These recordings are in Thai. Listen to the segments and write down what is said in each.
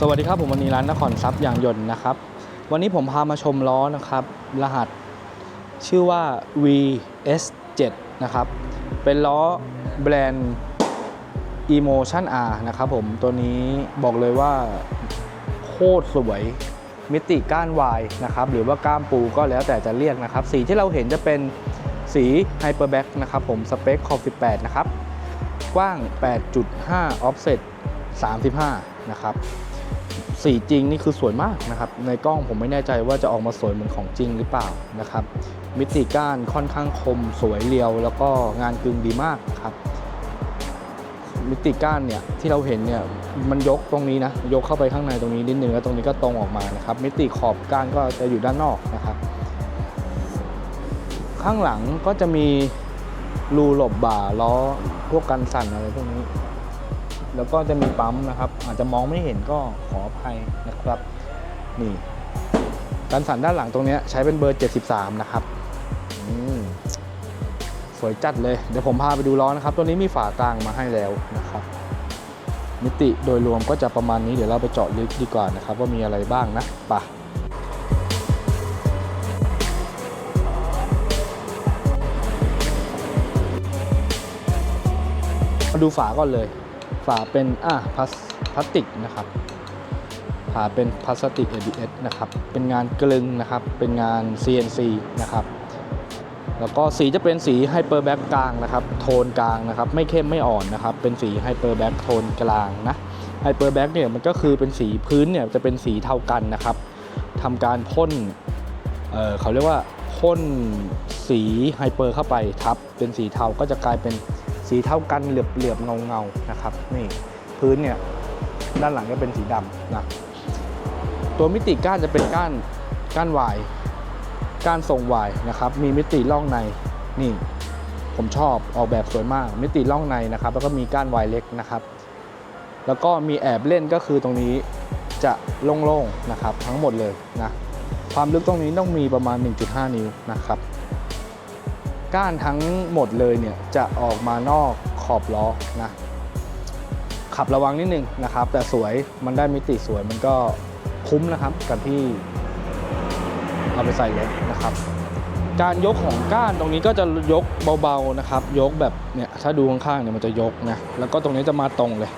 สวัสดีครับผมวันนี้ร้านนครทรัพย์ยางยนต์นะครับ วันนี้ผมพามาชมล้อนะครับ รหัส ชื่อว่า VS7 นะครับ เป็นล้อแบรนด์ Emotion R นะครับผมตัวนี้บอกเลยว่าโคตรสวยมิติก้านวายนะครับ หรือว่าก้ามปูก็แล้วแต่จะเรียกนะครับ สีที่เราเห็นจะเป็นสีไฮเปอร์แบ็กนะครับผมสเปคขอบ18 นะครับ กว้าง 8.5 offset 35 นะครับ สีจริงนี่คือสวยมากนะครับ ในกล้องผมไม่แน่ใจว่าจะออกมาสวยเหมือนของจริงหรือเปล่านะครับ มิติก้านค่อนข้างคม สวยเรียว แล้วก็งานกึงดีมากครับ มิติก้านเนี่ยที่เราเห็นเนี่ยมันยกตรงนี้นะ ยกเข้าไปข้างในตรงนี้นิดนึงแล้วตรงนี้ก็ตรงออกมานะครับ มิติขอบก้านก็จะอยู่ด้านนอกนะครับ ข้างหลังก็จะมีรูหลบบ่าล้อพวกกันสั่นอะไรพวกนี้ แล้วก็จะมีปั๊มนะครับ อาจจะมองไม่เห็นก็ขออภัยนะครับ นี่กันสั่นด้านหลังตรงนี้ใช้เป็นเบอร์ 73 นะครับสวยจัดเลย เดี๋ยวผมพาไปดูล้อนะครับ ตัวนี้มีฝากลางมาให้แล้วนะครับ มิติโดยรวมก็จะประมาณนี้เดี๋ยวเราไปเจาะลึกดีกว่านะครับ ว่ามีอะไรบ้างนะปะมาดูฝาก่อนเลย ฝาเป็นอะพลาสพลาสติกนะครับฝาเป็นพลาสติก ABS นะครับเป็นงานกลึงนะครับเป็นงาน CNC นะครับแล้วก็สีจะเป็นสีไฮเปอร์แบ็กกลางนะครับโทนกลางนะครับไม่เข้มไม่อ่อนนะครับเป็นสีไฮเปอร์แบ็กโทนกลางนะไฮเปอร์แบ็กเนี่ยมันก็คือเป็นสีพื้นเนี่ยจะเป็นสีเท่ากันนะครับทำการพ่นเเขาเรียกว่าพ่นสีไฮเปอร์เข้าไปทับเป็นสีเทาก็จะกลายเป็น สีเท่ากันเหลือบเหลือบเงาเงาๆนะครับนี่พื้นเนี่ยด้านหลังก็เป็นสีดำนะตัวมิติก้านจะเป็นก้านก้านวายก้านทรงวายนะครับ มีมิติล่องในนี่ ผมชอบออกแบบสวยมาก มิติล่องในนะครับ แล้วก็มีก้านวายเล็กนะครับ แล้วก็มีแอบเล่นก็คือตรงนี้จะโล่งๆนะครับ ทั้งหมดเลยนะความลึกตรงนี้ต้องมีประมาณ 1.5 นิ้วนะครับ ก้านทั้งหมดเลยเนี่ยจะออกมานอกขอบล้อนะขับระวังนิดนึงนะครับ แต่สวยมันได้มิติสวยมันก็คุ้มนะครับกับที่เอาไปใส่รถนะครับ การยกของก้านตรงนี้ก็จะยกเบาๆนะครับ ยกแบบเนี่ยถ้าดูข้างๆเนี่ยมันจะยกนะแล้วก็ตรงนี้จะมาตรงเลย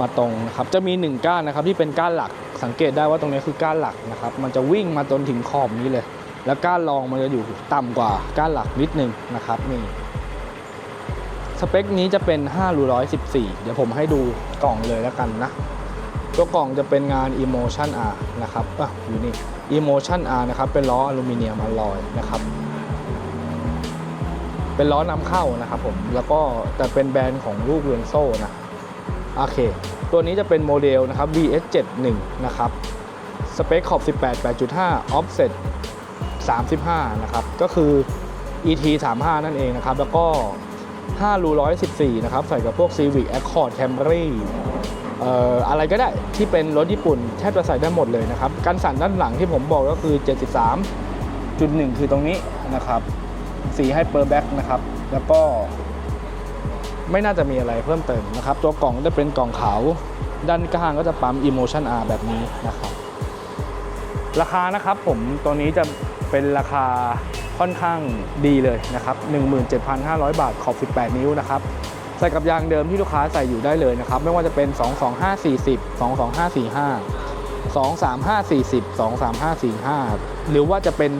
มาตรงนะครับจะมี 1 ก้านนะครับที่เป็นก้านหลักสังเกตได้ว่าตรงนี้คือก้านหลักนะครับ มันจะวิ่งมาจนถึงขอบนี้เลย แล้วก้านรองมันจะอยู่ต่ำกว่าก้านหลักนิดนึงนะครับนี่สเปคนี้จะเป็น5รู114เดี๋ยวผมให้ดูกล่องเลยแล้วกันนะ ตัวกล่องจะเป็นงาน Emotion R นะครับอะอยู่นี่ Emotion R นะครับเป็นล้ออลูมิเนียมอลลอยนะครับ เป็นล้อนำเข้านะครับผมแล้วก็แต่เป็นแบรนด์ของลูกเรือนโซ่นะโอเค ตัวนี้จะเป็นโมเดลนะครับ VS71 นะครับสเปคขอบ 18 8.5 offset 35 นะครับ ก็คือ ET 35 นั่นเองนะครับ แล้วก็5รู114 นะครับ ใส่กับพวก Civic Accord Camry เอ่ออะไรก็ได้ที่เป็นรถญี่ปุ่นแทบจะใส่ได้หมดเลยนะครับ กันสั่นด้านหลังที่ผมบอกก็คือ 73.1 คือตรงนี้นะครับ สีไฮเปอร์แบ็กนะครับ แล้วก็ไม่น่าจะมีอะไรเพิ่มเติมนะครับ ตัวกล่องจะเป็นกล่องขาว ด้านข้างก็จะปั๊ม Emotion R แบบนี้นะครับ ราคานะครับผมตัวนี้จะเป็นราคาค่อนข้างดีเลยนะครับ 17,500 บาทขอบ 18 นิ้วนะครับ ใส่กับยางเดิมที่ลูกค้าใส่อยู่ได้เลยนะครับ ไม่ว่าจะเป็น 22540 22545 23540 23545 หรือว่าจะเป็น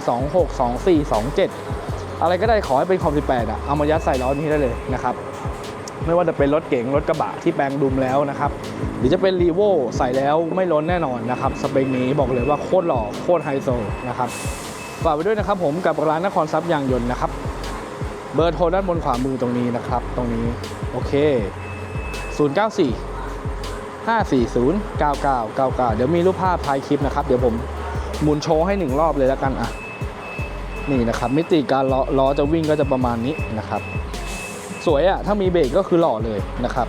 262427 อะไรก็ได้ขอให้เป็นขอบ 18 อะ เอามายัดใส่ล้อนี้ได้เลยนะครับ ไม่ว่าจะเป็นรถเก๋งรถกระบะที่แปลงดุมแล้วนะครับ หรือจะเป็นรีโวใส่แล้วไม่ล้นแน่นอนนะครับ สเปคนี้บอกเลยว่าโคตรหล่อโคตรไฮโซนะครับฝากไปด้วยนะครับผมกับร้านนครทรัพย์ยางยนต์นะครับ เบอร์โทรด้านบนขวามือตรงนี้นะครับ ตรงนี้โอเค 094 540 9999 เดี๋ยวมีรูปภาพท้ายคลิปนะครับ เดี๋ยวผมหมุนโชว์ให้หนึ่งรอบเลยแล้วกันอะนี่นะครับ มิติการล้อล้อจะวิ่งก็จะประมาณนี้นะครับ สวยอะ่ะถ้ามีเบรกก็คือหล่อเลยนะครับ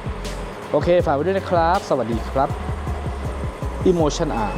โอเค ฝากไว้ด้วยนะครับ สวัสดีครับ Emotion R